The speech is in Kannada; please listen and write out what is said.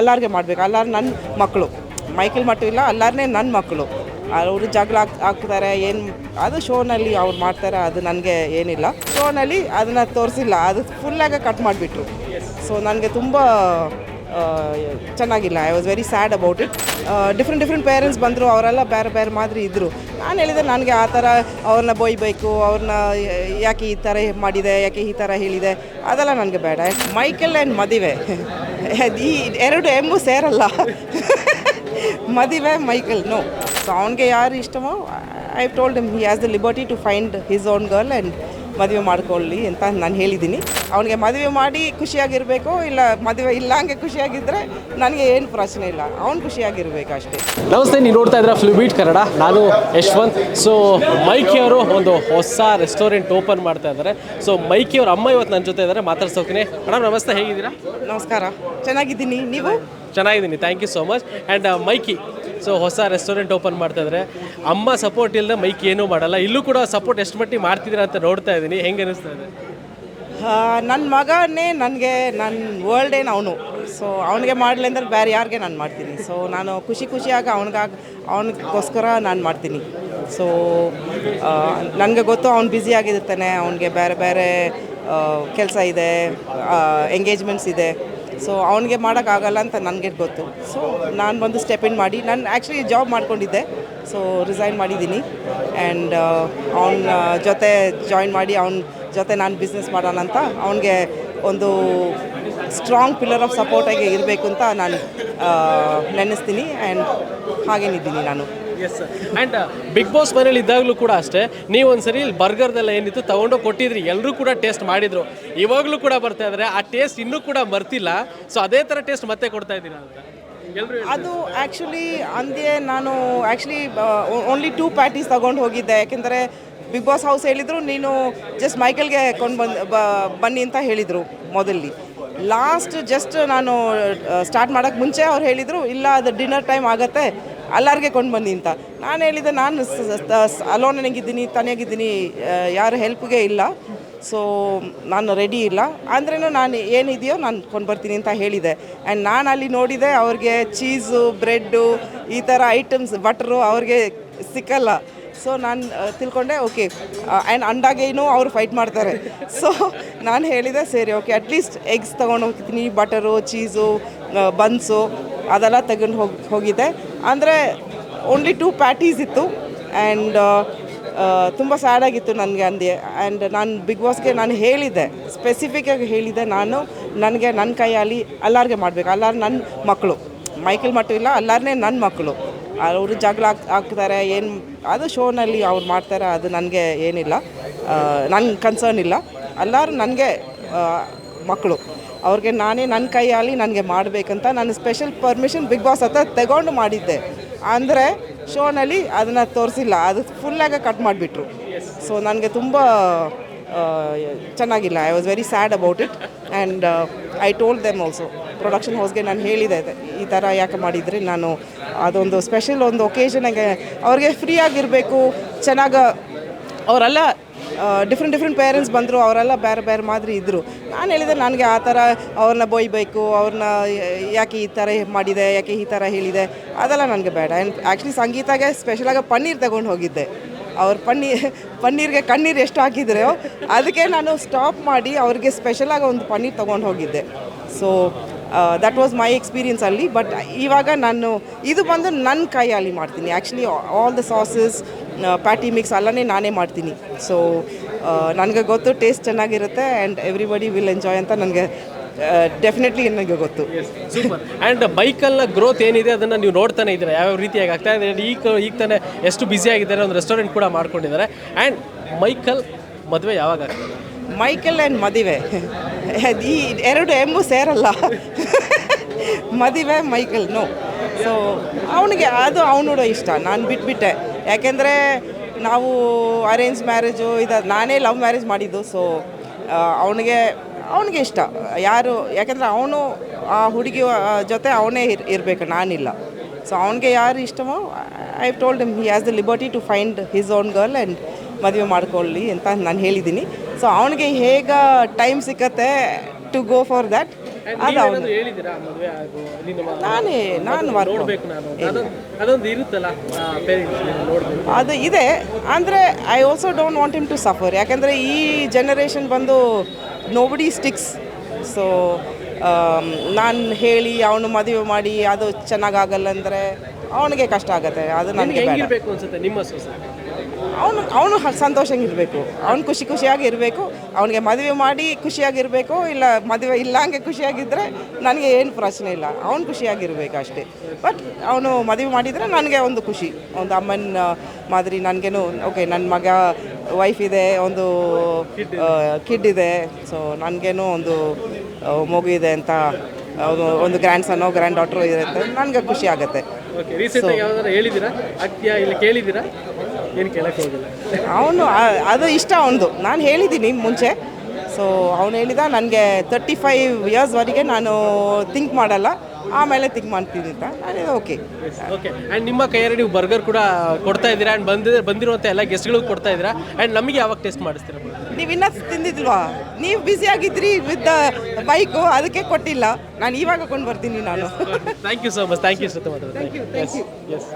ಅಲ್ಲಾರ್ಗೆ ಮಾಡಬೇಕು. ಅಲ್ಲಾರು ನನ್ನ ಮಕ್ಕಳು ಮೈಕಲ್ ಮಟ್ಟು ಇಲ್ಲ, ಅಲ್ಲಾರನೇ ನನ್ನ ಮಕ್ಕಳು ಅವರು ಜಗಳ ಹಾಕ್ತಾರೆ ಏನು ಅದು ಶೋನಲ್ಲಿ ಅವ್ರು ಮಾಡ್ತಾರೆ, ಅದು ನನಗೆ ಏನಿಲ್ಲ. ಶೋನಲ್ಲಿ ಅದನ್ನು ತೋರಿಸಿಲ್ಲ, ಅದು ಫುಲ್ಲಾಗೆ ಕಟ್ ಮಾಡಿಬಿಟ್ರು. ಸೊ ನನಗೆ ತುಂಬ ಚೆನ್ನಾಗಿಲ್ಲ. I was very sad about it different different parents ಬಂದರು, ಅವರೆಲ್ಲ ಬೇರೆ ಬೇರೆ ಮಾದರಿ ಇದ್ದರು ನಾನು ಹೇಳಿದೆ, ನನಗೆ ಆ ಥರ ಅವ್ರನ್ನ ಬೊಯ್ಬೇಕು ಅವ್ರನ್ನ ಯಾಕೆ ಈ ಥರ ಮಾಡಿದೆ, ಯಾಕೆ ಈ ಥರ ಹೇಳಿದೆ, ಅದೆಲ್ಲ ನನಗೆ ಬೇಡ. ಮೈಕಲ್ ಆ್ಯಂಡ್ ಮದುವೆ. ಈ ಎರಡು ಎಮ್ಮು ಸೇರಲ್ಲ. ಮದುವೆ ಮೈಕಲ್ ನೋ ಸೊ ಅವನಿಗೆ ಯಾರು ಇಷ್ಟವೋ I told him he has the liberty to find his own girl and ಮದುವೆ ಮಾಡ್ಕೊಳ್ಳಿ ಅಂತ ನಾನು ಹೇಳಿದ್ದೀನಿ. ಅವನಿಗೆ ಮದುವೆ ಮಾಡಿ ಖುಷಿಯಾಗಿರಬೇಕು ಇಲ್ಲ ಮದುವೆ ಇಲ್ಲ ಹಂಗೆ ಖುಷಿಯಾಗಿದ್ದರೆ ನನಗೆ ಏನು ಪ್ರಶ್ನೆ ಇಲ್ಲ. ಅವ್ನು ಖುಷಿಯಾಗಿರಬೇಕು ಅಷ್ಟೇ. ನಮಸ್ತೆ ನೀವು ನೋಡ್ತಾ ಇದ್ದೀರಾ ಫ್ಲೂಬೀಟ್ ಕನ್ನಡ? ನಾನು ಯಶ್ವಂತ್. ಸೊ ಮೈಕಿ ಅವರು ಒಂದು ಹೊಸ ರೆಸ್ಟೋರೆಂಟ್ ಓಪನ್ ಮಾಡ್ತಾ ಇದ್ದಾರೆ. ಸೊ ಮೈಕಿ ಅವ್ರ ಅಮ್ಮ ಇವತ್ತು ನನ್ನ ಜೊತೆ ಇದ್ದಾರೆ. ಮಾತಾಡ್ಸೋಕೆ ಮೇಡಮ್ ನಮಸ್ತೆ ಹೇಗಿದ್ದೀರಾ? ನಮಸ್ಕಾರ. ಚೆನ್ನಾಗಿದ್ದೀನಿ. ನೀವು? ಚೆನ್ನಾಗಿದ್ದೀನಿ. Thank you so much and ಮೈಕಿ so ಹೊಸ ರೆಸ್ಟೋರೆಂಟ್ ಓಪನ್ ಮಾಡ್ತಾ ಇದ್ದಾರೆ. ಅಮ್ಮ ಸಪೋರ್ಟ್ ಇಲ್ಲದೆ ಮೈಕ್ ಏನೂ ಮಾಡಲ್ಲ. ಇಲ್ಲೂ ಕೂಡ ಸಪೋರ್ಟ್ ಎಷ್ಟು ಮಟ್ಟಿಗೆ ಮಾಡ್ತಿದ್ದೀರಾ ಅಂತ ನೋಡ್ತಾ ಇದ್ದೀನಿ. ಹೆಂಗೆ ಅನಿಸ್ತಾ ಇದೆ? ನನ್ನ ಮಗನೇ ನನಗೆ ನನ್ನ ವರ್ಲ್ಡೇನು ಅವನು. ಸೊ ಅವನಿಗೆ ಮಾಡಲಿ ಅಂದ್ರೆ ಬೇರೆ ಯಾರಿಗೆ ನಾನು ಮಾಡ್ತೀನಿ. ಸೊ ನಾನು ಖುಷಿ ಖುಷಿಯಾಗಿ ಅವನಿಗಾಗ ಅವನಿಗೋಸ್ಕರ ನಾನು ಮಾಡ್ತೀನಿ. ಸೊ ನನಗೆ ಗೊತ್ತು ಅವ್ನು ಬ್ಯುಸಿ ಆಗಿರ್ತಾನೆ. ಅವನಿಗೆ ಬೇರೆ ಬೇರೆ ಕೆಲಸ ಇದೆ ಎಂಗೇಜ್ಮೆಂಟ್ಸ್ ಇದೆ. ಸೊ ಅವನಿಗೆ ಮಾಡೋಕ್ಕಾಗಲ್ಲ ಅಂತ ನನಗೆ ಗೊತ್ತು. ಸೊ ನಾನು ಬಂದು ಸ್ಟೆಪ್ ಇನ್ ಮಾಡಿ ನಾನು ಆ್ಯಕ್ಚುಲಿ ಜಾಬ್ ಮಾಡ್ಕೊಂಡಿದ್ದೆ. ಸೊ ರಿಸೈನ್ ಮಾಡಿದ್ದೀನಿ ಆ್ಯಂಡ್ ಅವನ ಜೊತೆ ಜಾಯಿನ್ ಮಾಡಿ ಅವನ ಜೊತೆ ನಾನು ಬಿಸ್ನೆಸ್ ಮಾಡೋಣ ಅಂತ ಅವನಿಗೆ ಒಂದು ಸ್ಟ್ರಾಂಗ್ ಪಿಲ್ಲರ್ ಆಫ್ ಸಪೋರ್ಟಾಗಿ ಇರಬೇಕು ಅಂತ ನಾನು ಆ, ನೆನೆಸ್ತೀನಿ. ಆ್ಯಂಡ್ ಹಾಗೇನಿದ್ದೀನಿ ನಾನು. ಎಸ್ ಆ್ಯಂಡ್ ಬಿಗ್ ಬಾಸ್ ಮನೇಲಿ ಇದ್ದಾಗಲೂ ಕೂಡ ಅಷ್ಟೇ, ನೀವು ಒಂದ್ಸರಿ ಬರ್ಗರ್ದೆಲ್ಲ ಏನಿತ್ತು ತಗೊಂಡು ಕೊಟ್ಟಿದ್ರಿ ಎಲ್ಲರೂ ಕೂಡ ಟೇಸ್ಟ್ ಮಾಡಿದ್ರು. ಇವಾಗಲೂ ಕೂಡ ಬರ್ತಾ ಇದ್ದಾರೆ ಆ ಟೇಸ್ಟ್ ಇನ್ನೂ ಕೂಡ ಮರ್ತಿಲ್ಲ ಸೊ ಅದೇ ಥರ ಟೇಸ್ಟ್ ಮತ್ತೆ ಕೊಡ್ತಾ ಇದ್ದೀರಾ ಅಂತ. ಅದು ಆ್ಯಕ್ಚುಲಿ ಅಂದೇ ನಾನು ಆ್ಯಕ್ಚುಲಿ ಓನ್ಲಿ ಟೂ ಪ್ಯಾಟೀಸ್ ತಗೊಂಡು ಹೋಗಿದ್ದೆ. ಯಾಕೆಂದರೆ ಬಿಗ್ ಬಾಸ್ ಹೌಸ್ ಹೇಳಿದರು, ನೀನು ಜಸ್ಟ್ ಮೈಕಲ್ಗೆ ಕೊಂಡು ಬಂದು ಬನ್ನಿ ಅಂತ ಹೇಳಿದರು ಮೊದಲಿ ಲಾಸ್ಟ್ ಜಸ್ಟ್ ನಾನು ಸ್ಟಾರ್ಟ್ ಮಾಡೋಕ್ಕೆ ಮುಂಚೆ ಅವ್ರು ಹೇಳಿದರು, ಇಲ್ಲ ಅದು ಡಿನ್ನರ್ ಟೈಮ್ ಆಗುತ್ತೆ ಎಲ್ಲರಿಗೆ ಕೊಂಡು ಬನ್ನಿ ಅಂತ. ನಾನು ಹೇಳಿದೆ, ನಾನು ಅಲೋನಾಗಿದ್ದೀನಿ ತನಿಯಾಗಿದ್ದೀನಿ ಯಾರು ಹೆಲ್ಪ್ಗೆ ಇಲ್ಲ. ಸೊ ನಾನು ರೆಡಿ ಇಲ್ಲ. ಅಂದ್ರೂ ನಾನು ಏನಿದೆಯೋ ನಾನು ಕೊಂಡು ಬರ್ತೀನಿ ಅಂತ ಹೇಳಿದೆ. ಆ್ಯಂಡ್ ನಾನು ಅಲ್ಲಿ ನೋಡಿದೆ, ಅವ್ರಿಗೆ ಚೀಸು ಬ್ರೆಡ್ಡು ಈ ಥರ ಐಟಮ್ಸ್ ಬಟ್ರು ಅವ್ರಿಗೆ ಸಿಕ್ಕಲ್ಲ. ಸೊ ನಾನು ತಿಳ್ಕೊಂಡೆ ಓಕೆ ಆ್ಯಂಡ್ ಅಂಡಾಗೇನು ಅವರು ಫೈಟ್ ಮಾಡ್ತಾರೆ. ಸೊ ನಾನು ಹೇಳಿದೆ, ಸರಿ ಓಕೆ ಅಟ್ಲೀಸ್ಟ್ ಎಗ್ಸ್ ತೊಗೊಂಡು ಹೋಗ್ತೀನಿ ಬಟರು ಚೀಸು ಬನ್ಸು ಅದೆಲ್ಲ ತಗೊಂಡು ಹೋಗಿ ಹೋಗಿದ್ದೆ ಅಂದರೆ ಓನ್ಲಿ ಟೂ ಪ್ಯಾಟೀಸ್ ಇತ್ತು ಆ್ಯಂಡ್ ತುಂಬ ಸ್ಯಾಡ್ ಆಗಿತ್ತು ನನಗೆ ಅಂದೆ. ಆ್ಯಂಡ್ ನಾನು ಬಿಗ್ ಬಾಸ್ಗೆ ನಾನು ಹೇಳಿದ್ದೆ. ಸ್ಪೆಸಿಫಿಕ್ಕಾಗಿ ಹೇಳಿದ್ದೆ ನಾನು, ನನಗೆ ನನ್ನ ಕೈಯಲ್ಲಿ ಎಲ್ಲಾರ್ಗೆ ಮಾಡಬೇಕು. ಎಲ್ಲಾರು ನನ್ನ ಮಕ್ಕಳು ಮೈಕಲ್ ಮಟ್ಟು ಇಲ್ಲ ಎಲ್ಲಾರನೇ ನನ್ನ ಮಕ್ಕಳು ಅವರು ಜಗಳ ಹಾಕ್ತಾರೆ, ಏನು, ಅದು ಶೋನಲ್ಲಿ ಅವ್ರು ಮಾಡ್ತಾರೆ, ಅದು ನನಗೆ ಏನಿಲ್ಲ. ನನ್ನ ಕನ್ಸರ್ನ್ ಇಲ್ಲ. ಎಲ್ಲರೂ ನನಗೆ ಮಕ್ಕಳು ಅವ್ರಿಗೆ ನಾನೇ ನನ್ನ ಕೈಯಲ್ಲಿ ನನಗೆ ಮಾಡಬೇಕಂತ ನಾನು ಸ್ಪೆಷಲ್ ಪರ್ಮಿಷನ್ ಬಿಗ್ ಬಾಸ್ ಹತ್ರ ತಗೊಂಡು ಮಾಡಿದ್ದೆ. ಅಂದರೆ ಶೋನಲ್ಲಿ ಅದನ್ನು ತೋರಿಸಿಲ್ಲ. ಅದು ಫುಲ್ಲಾಗೆ ಕಟ್ ಮಾಡಿಬಿಟ್ರು. ಸೊ ನನಗೆ ತುಂಬ ಚೆನ್ನಾಗಿಲ್ಲ. I was very sad about it and I told them also production ಹೌಸ್ಗೆ ನಾನು ಹೇಳಿದೆ, ಈ ಥರ ಯಾಕೆ ಮಾಡಿದರೆ? ನಾನು ಅದೊಂದು ಸ್ಪೆಷಲ್ ಒಂದು ಒಕೇಶನಾಗೆ ಅವ್ರಿಗೆ ಫ್ರೀ ಆಗಿರಬೇಕು. ಚೆನ್ನಾಗಿ, ಅವರೆಲ್ಲ ಡಿಫ್ರೆಂಟ್ ಡಿಫ್ರೆಂಟ್ ಪೇರೆಂಟ್ಸ್ ಬಂದರು, ಅವರೆಲ್ಲ ಬೇರೆ ಬೇರೆ ಮಾದರಿ ಇದ್ದರು ನಾನು ಹೇಳಿದೆ, ನನಗೆ ಆ ಥರ ಅವ್ರನ್ನ ಬೊಯ್ಬೇಕು ಅವ್ರನ್ನ ಯಾಕೆ ಈ ಥರ ಮಾಡಿದೆ, ಯಾಕೆ ಈ ಥರ ಹೇಳಿದೆ, ಅದೆಲ್ಲ ನನಗೆ ಬೇಡ. ಆ್ಯಂಡ್ ಆ್ಯಕ್ಚುಲಿ ಸಂಗೀತಾಗೆ ಸ್ಪೆಷಲಾಗಿ ಪನ್ನೀರ್ ತಗೊಂಡು ಹೋಗಿದ್ದೆ. ಅವ್ರ ಪನ್ನೀರ್ ಪನ್ನೀರ್ಗೆ ಕಣ್ಣೀರು ಎಷ್ಟು ಹಾಕಿದ್ರೆ ಅದಕ್ಕೆ ನಾನು ಸ್ಟಾಪ್ ಮಾಡಿ ಅವ್ರಿಗೆ ಸ್ಪೆಷಲಾಗಿ ಒಂದು ಪನ್ನೀರ್ ತೊಗೊಂಡು ಹೋಗಿದ್ದೆ. So that was my experience ಅಲ್ಲಿ. ಬಟ್ ಇವಾಗ ನಾನು, ಇದು ಬಂದು ನನ್ನ ಕೈಯಲ್ಲಿ ಮಾಡ್ತೀನಿ. Actually all the sauces patty mix ಎಲ್ಲನೇ ನಾನೇ ಮಾಡ್ತೀನಿ. ಸೊ ನನಗೆ ಗೊತ್ತು ಟೇಸ್ಟ್ ಚೆನ್ನಾಗಿರುತ್ತೆ ಆ್ಯಂಡ್ ಎವ್ರಿಬಡಿ ವಿಲ್ ಎಂಜಾಯ್ ಅಂತ ನನಗೆ ಡೆಫಿನೆಟ್ಲಿ ನನಗೆ ಗೊತ್ತು. ಸೂಪರ್ ಆ್ಯಂಡ್ ಬೈಕಲ್ನ ಗ್ರೋತ್ ಏನಿದೆ ಅದನ್ನು ನೀವು ನೋಡ್ತಾನೆ ಇದ್ದೀರಾ? ಯಾವ ರೀತಿಯಾಗಿ ಆಗ್ತಾ ಇದೆ? ಈಗ ಈಗ ತಾನೇ ಎಷ್ಟು ಬ್ಯುಸಿ ಆಗಿದ್ದಾರೆ ಒಂದು ರೆಸ್ಟೋರೆಂಟ್ ಕೂಡ ಮಾಡ್ಕೊಂಡಿದ್ದಾರೆ. ಆ್ಯಂಡ್ ಮೈಕಲ್ ಮದುವೆ ಯಾವಾಗ ಆಗ್ತದೆ? ಮೈಕಲ್ ಆ್ಯಂಡ್ ಮದುವೆ. ಈ ಎರಡು ಎಮ್ಮು ಸೇರಲ್ಲ. ಮದುವೆ ಮೈಕಲ್ ನೋ ಸೊ ಅವನಿಗೆ ಅದು ಅವನೋಡ ಇಷ್ಟ. ನಾನು ಬಿಟ್ಬಿಟ್ಟೆ. ಯಾಕೆಂದರೆ ನಾವು ಅರೇಂಜ್ ಮ್ಯಾರೇಜು ಇದು ನಾನೇ ಲವ್ ಮ್ಯಾರೇಜ್ ಮಾಡಿದ್ದು ಸೊ ಅವನಿಗೆ ಅವನಿಗೆ ಇಷ್ಟ. ಯಾರು, ಯಾಕೆಂದರೆ ಅವನು ಆ ಹುಡುಗಿ ಜೊತೆ ಅವನೇ ಇರ್, ಇರಬೇಕು, ನಾನಿಲ್ಲ. ಸೊ ಅವನಿಗೆ ಯಾರು ಇಷ್ಟಮೋ I told him he has the liberty to find his own girl and ಮದುವೆ ಮಾಡ್ಕೊಳ್ಳಿ ಅಂತ ನಾನು ಹೇಳಿದ್ದೀನಿ. ಸೊ ಅವನಿಗೆ ಹೇಗೆ ಟೈಮ್ ಸಿಕ್ಕತ್ತೆ ಟು ಗೋ ಫಾರ್ ದ್ಯಾಟ್ ಮದುವೆ ಆಗು ನಿನ್ನ ನಾನೇ ನಾನು ವರ್ಕ್ ನಾನು. ಅದೊಂದು ಅದೊಂದು ಇರುತ್ತಲ್ಲ ಪೇರೆಂಟ್ಸ್ ನೋಡ್ಬೇಕು. ಅದು ಇದೆ. ಅಂದರೆ I also don't want him to suffer ಯಾಕೆಂದರೆ ಈ ಜನರೇಷನ್ ಬಂದು ನೋಬಡಿ ಸ್ಟಿಕ್ಸ್ ಸೊ ನಾನು ಹೇಳಿ ಅವನು ಮದುವೆ ಮಾಡಿ ಅದು ಚೆನ್ನಾಗಾಗಲ್ಲ ಅಂದರೆ ಅವನಿಗೆ ಕಷ್ಟ ಆಗುತ್ತೆ. ಅದು ನನಗೆ ಬೇಕು ಅನ್ಸುತ್ತೆ ನಿಮ್ಮ ಸೊಸೆ ಅವನು ಅವನು ಸಂತೋಷಂಗಿರಬೇಕು. ಅವ್ನು ಖುಷಿ ಖುಷಿಯಾಗಿ ಇರಬೇಕು. ಅವನಿಗೆ ಮದುವೆ ಮಾಡಿ ಖುಷಿಯಾಗಿರಬೇಕು ಇಲ್ಲ ಮದುವೆ ಇಲ್ಲ ಹಂಗೆ ಖುಷಿಯಾಗಿದ್ದರೆ ನನಗೆ ಏನು ಪ್ರಶ್ನೆ ಇಲ್ಲ. ಅವ್ನು ಖುಷಿಯಾಗಿರಬೇಕು ಅಷ್ಟೇ. ಬಟ್ ಅವನು ಮದುವೆ ಮಾಡಿದರೆ ನನಗೆ ಒಂದು ಖುಷಿ. ಒಂದು ಅಮ್ಮನ ಮಾದರಿ ನನಗೇನು ಓಕೆ ನನ್ನ ಮಗ ವೈಫ್ ಇದೆ ಒಂದು ಕಿಡ್ ಇದೆ. ಸೊ ನನಗೇನು ಒಂದು ಮಗು ಇದೆ ಅಂತ ಅವ್ನು ಒಂದು ಗ್ರ್ಯಾಂಡ್ ಸನ್ನೋ ಗ್ರ್ಯಾಂಡ್ ಡಾಟ್ರು ಇರುತ್ತೆ ನನಗೆ ಖುಷಿ ಆಗುತ್ತೆ. ಏನು ಕೇಳಕ್ಕೆ ಹೋಗಿಲ್ಲ. ಅವನು ಅದು ಇಷ್ಟ ಅವನದು. ನಾನು ಹೇಳಿದ್ದೀನಿ ಮುಂಚೆ. ಸೊ ಅವನು ಹೇಳಿದ ನನಗೆ ತರ್ಟಿ ಫೈವ್ ಇಯರ್ಸ್ವರೆಗೆ ನಾನು ಥಿಂಕ್ ಮಾಡಲ್ಲ. ಆಮೇಲೆ ಥಿಂಕ್ ಮಾಡ್ತೀನಿ ಅಂತ. ನಾನು ಓಕೆ ಓಕೆ ಆ್ಯಂಡ್ ನಿಮ್ಮ ಕೈಯಲ್ಲಿ ನೀವು ಬರ್ಗರ್ ಕೂಡ ಕೊಡ್ತಾ ಇದ್ದೀರಾ? ಆ್ಯಂಡ್ ಬಂದಿದ್ರೆ ಬಂದಿರುವಂಥ ಎಲ್ಲ ಗೆಸ್ಟ್ಗಳಿಗೂ ಕೊಡ್ತಾ ಇದ್ದೀರಾ? ಆ್ಯಂಡ್ ನಮಗೆ ಯಾವಾಗ ಟೇಸ್ಟ್ ಮಾಡಿಸ್ತೀರಾ ನೀವು ಇನ್ನೂ ತಿಂದಿದ್ವಾ ನೀವು ಬ್ಯುಸಿ ಆಗಿದ್ರಿ ವಿತ್ ಬೈಕು ಅದಕ್ಕೆ ಕೊಟ್ಟಿಲ್ಲ. ನಾನು ಇವಾಗ ಕೊಂಡು ಬರ್ತೀನಿ ನಾನು. Thank you so much thank you so thank you yes yes